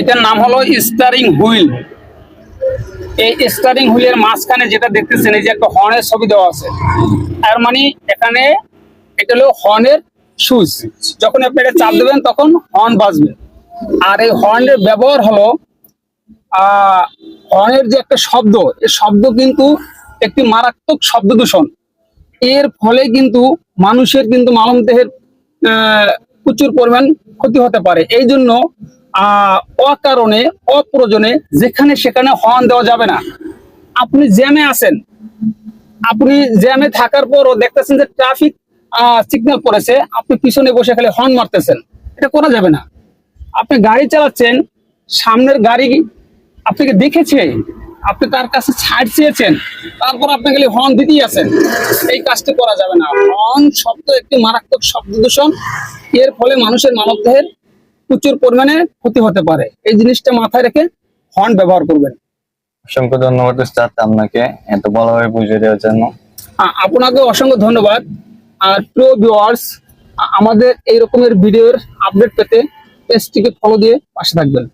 এটার নাম হলো স্টারিং হুইল। এই স্টারিং হুইলের মাঝখানে যেটা দেখতেছেন, এই যে একটা হর্নের ছবি দেওয়া আছে। তার মানে এখানে এটা হলো হর্নের সুইচ যখন আপনি এটা চাপ দেবেন, তখন হর্ন বাজবে। আর এই হর্নের ব্যবহার হলো হর্নের যে একটা শব্দ, এই শব্দ কিন্তু একটি মারাত্মক শব্দ দূষণ। এর ফলে কিন্তু মানুষের কিন্তু মানব দেহের প্রচুর পরিমাণ ক্ষতি হতে পারে। এই জন্য অকারণে, অপ্রয়োজনে, যেখানে সেখানে হর্ন দেওয়া যাবে না। আপনি জ্যামে আছেন। আপনি জ্যামে থাকার পরও দেখতেছেন যে ট্রাফিক সিগন্যাল করেছে। আপনি পিছনে বসে খালি হর্ন মারতেছেন। এটা করা যাবে না। আপনি গাড়ি চালাচ্ছেন, সামনের গাড়ি আপনাকে দেখেছে, আপনি তার কাছে ছাড় চেয়েছেন, তারপর আপনি খালি হর্ন দিতেই আছেন। এই কাজটি করা যাবে না। হর্ন শব্দ একটি মারাত্মক শব্দ দূষণ। এর ফলে মানুষের মানবদেহের প্রচুর পরিমাণে ক্ষতি হতে পারে। এই জিনিসটা মাথায় রেখে হর্ন ব্যবহার করবেন। অসংখ্য ধন্যবাদ স্যার আপনাকে এত ভালোভাবে বুঝিয়ে দেওয়ার জন্য। আপনাকে অসংখ্য ধন্যবাদ। আর প্রিয় ভিউয়ার্স আমাদের এই রকমের ভিডিওর আপডেট পেতে পেজটিকে ফলো দিয়ে পাশে থাকবেন।